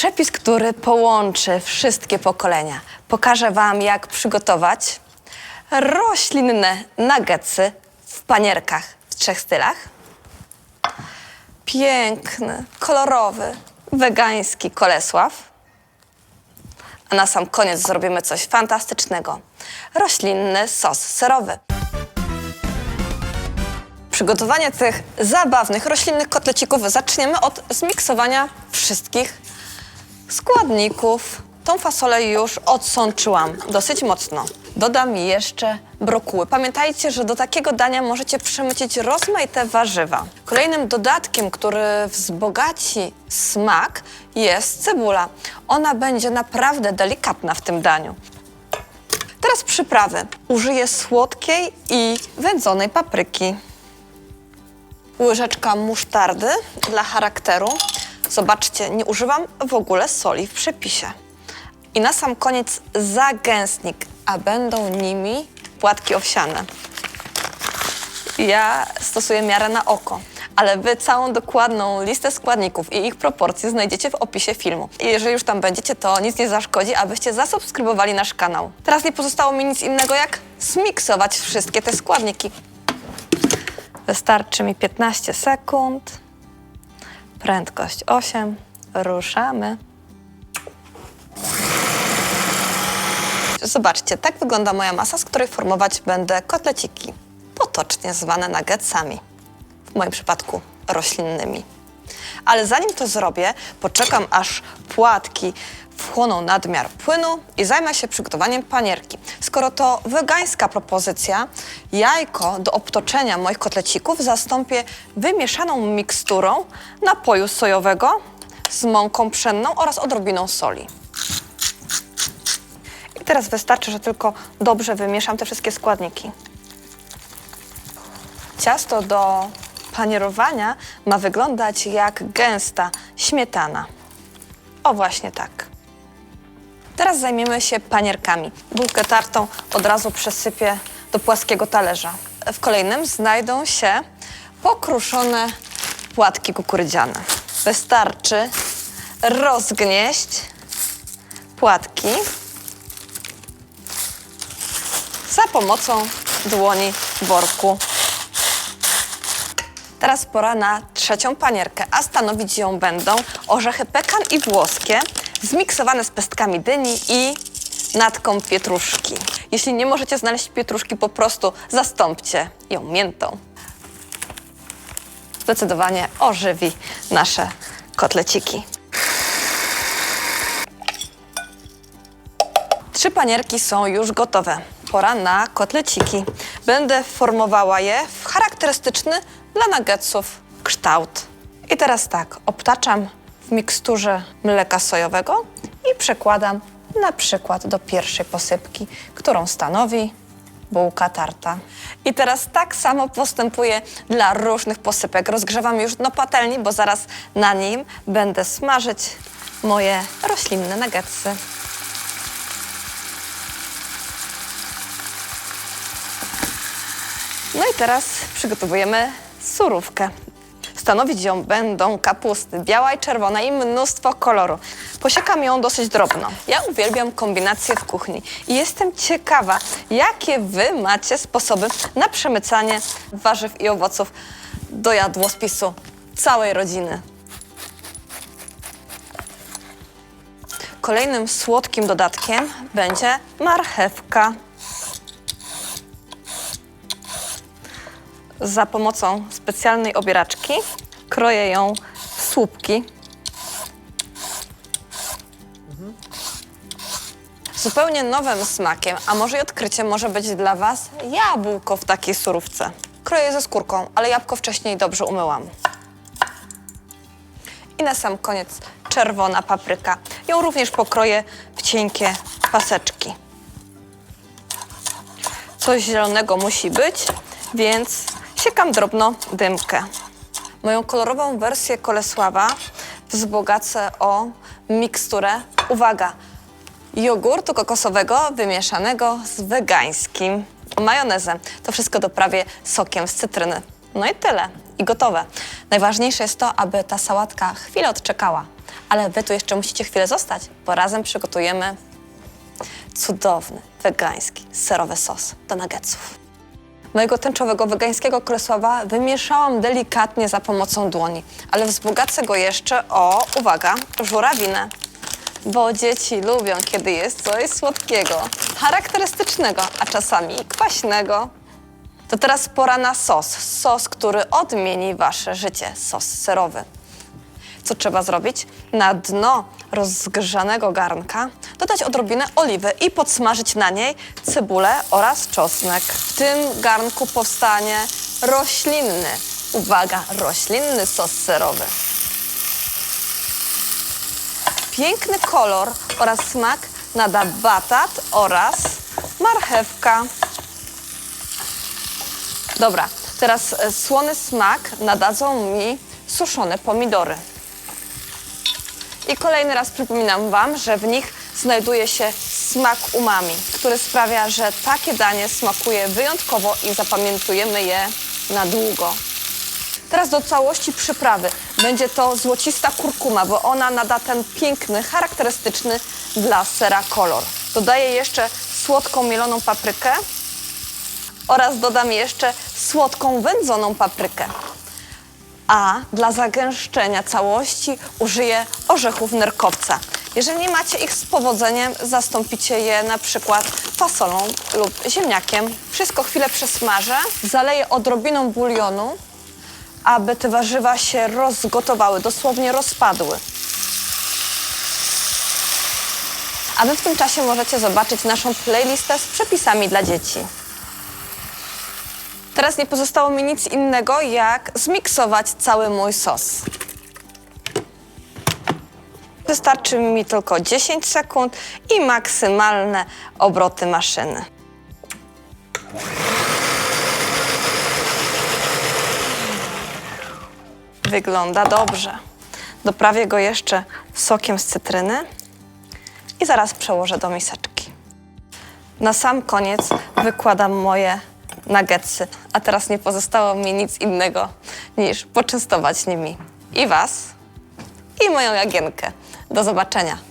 Przepis, który połączy wszystkie pokolenia. Pokażę Wam, jak przygotować roślinne nuggetsy w panierkach w trzech stylach. Piękny, kolorowy, wegański kolesław. A na sam koniec zrobimy coś fantastycznego. Roślinny sos serowy. Przygotowanie tych zabawnych roślinnych kotlecików zaczniemy od zmiksowania wszystkich składników. Tą fasolę już odsączyłam dosyć mocno. Dodam jeszcze brokuły. Pamiętajcie, że do takiego dania możecie przemycić rozmaite warzywa. Kolejnym dodatkiem, który wzbogaci smak jest cebula. Ona będzie naprawdę delikatna w tym daniu. Teraz przyprawy. Użyję słodkiej i wędzonej papryki łyżeczka musztardy dla charakteru. Zobaczcie, nie używam w ogóle soli w przepisie. I na sam koniec zagęstnik, a będą nimi płatki owsiane. Ja stosuję miarę na oko, ale wy całą dokładną listę składników i ich proporcje znajdziecie w opisie filmu. I jeżeli już tam będziecie, to nic nie zaszkodzi, abyście zasubskrybowali nasz kanał. Teraz nie pozostało mi nic innego, jak zmiksować wszystkie te składniki. Wystarczy mi 15 sekund. Prędkość 8. Ruszamy. Zobaczcie, tak wygląda moja masa, z której formować będę kotleciki, potocznie zwane nuggetsami. W moim przypadku roślinnymi. Ale zanim to zrobię, poczekam aż płatki wchłoną nadmiar płynu i zajmę się przygotowaniem panierki. Skoro to wegańska propozycja, jajko do obtoczenia moich kotlecików zastąpię wymieszaną miksturą napoju sojowego z mąką pszenną oraz odrobiną soli. I teraz wystarczy, że tylko dobrze wymieszam te wszystkie składniki. Ciasto do panierowania ma wyglądać jak gęsta śmietana. O właśnie tak. Teraz zajmiemy się panierkami. Bułkę tartą od razu przesypię do płaskiego talerza. W kolejnym znajdą się pokruszone płatki kukurydziane. Wystarczy rozgnieść płatki za pomocą dłoni worku. Teraz pora na trzecią panierkę, a stanowić ją będą orzechy pekan i włoskie, zmiksowane z pestkami dyni i natką pietruszki. Jeśli nie możecie znaleźć pietruszki, po prostu zastąpcie ją miętą. Zdecydowanie ożywi nasze kotleciki. Trzy panierki są już gotowe. Pora na kotleciki. Będę formowała je w charakterystyczny dla nuggetsów kształt. I teraz tak, obtaczam w miksturze mleka sojowego i przekładam na przykład do pierwszej posypki, którą stanowi bułka tarta. I teraz tak samo postępuję dla różnych posypek. Rozgrzewam już na patelni, bo zaraz na nim będę smażyć moje roślinne nuggetsy. No i teraz przygotowujemy surówkę. Stanowić ją będą kapusty biała i czerwona i mnóstwo koloru. Posiekam ją dosyć drobno. Ja uwielbiam kombinacje w kuchni i jestem ciekawa, jakie wy macie sposoby na przemycanie warzyw i owoców do jadłospisu całej rodziny. Kolejnym słodkim dodatkiem będzie marchewka. Za pomocą specjalnej obieraczki kroję ją w słupki. Zupełnie nowym smakiem, a może i odkryciem może być dla Was jabłko w takiej surówce. Kroję ze skórką, ale jabłko wcześniej dobrze umyłam. I na sam koniec czerwona papryka. Ją również pokroję w cienkie paseczki. Coś zielonego musi być, więc siekam drobno dymkę. Moją kolorową wersję Kolesława wzbogacę o miksturę, uwaga, jogurtu kokosowego wymieszanego z wegańskim majonezem. To wszystko doprawię sokiem z cytryny. No i tyle. I gotowe. Najważniejsze jest to, aby ta sałatka chwilę odczekała. Ale wy tu jeszcze musicie chwilę zostać, bo razem przygotujemy cudowny, wegański, serowy sos do nuggetsów. Mojego tęczowego wegańskiego kresława wymieszałam delikatnie za pomocą dłoni, ale wzbogacę go jeszcze o, uwaga, żurawinę. Bo dzieci lubią, kiedy jest coś słodkiego, charakterystycznego, a czasami kwaśnego. To teraz pora na sos. Sos, który odmieni wasze życie. Sos serowy. Co trzeba zrobić? Na dno rozgrzanego garnka dodać odrobinę oliwy i podsmażyć na niej cebulę oraz czosnek. W tym garnku powstanie roślinny, uwaga, roślinny sos serowy. Piękny kolor oraz smak nada batat oraz marchewka. Dobra, teraz e, słony smak nadadzą mi suszone pomidory. I kolejny raz przypominam Wam, że w nich znajduje się smak umami, który sprawia, że takie danie smakuje wyjątkowo i zapamiętujemy je na długo. Teraz do całości przyprawy. Będzie to złocista kurkuma, bo ona nada ten piękny, charakterystyczny dla sera kolor. Dodaję jeszcze słodką mieloną paprykę oraz dodam jeszcze słodką wędzoną paprykę. A dla zagęszczenia całości użyję orzechów nerkowca. Jeżeli nie macie ich z powodzeniem, zastąpicie je na przykład fasolą lub ziemniakiem. Wszystko chwilę przesmażę, zaleję odrobiną bulionu, aby te warzywa się rozgotowały, dosłownie rozpadły. A wy w tym czasie możecie zobaczyć naszą playlistę z przepisami dla dzieci. Teraz nie pozostało mi nic innego, jak zmiksować cały mój sos. Wystarczy mi tylko 10 sekund i maksymalne obroty maszyny. Wygląda dobrze. Doprawię go jeszcze sokiem z cytryny i zaraz przełożę do miseczki. Na sam koniec wykładam moje nuggetsy, a teraz nie pozostało mi nic innego niż poczęstować nimi i Was, i moją Jagienkę. Do zobaczenia.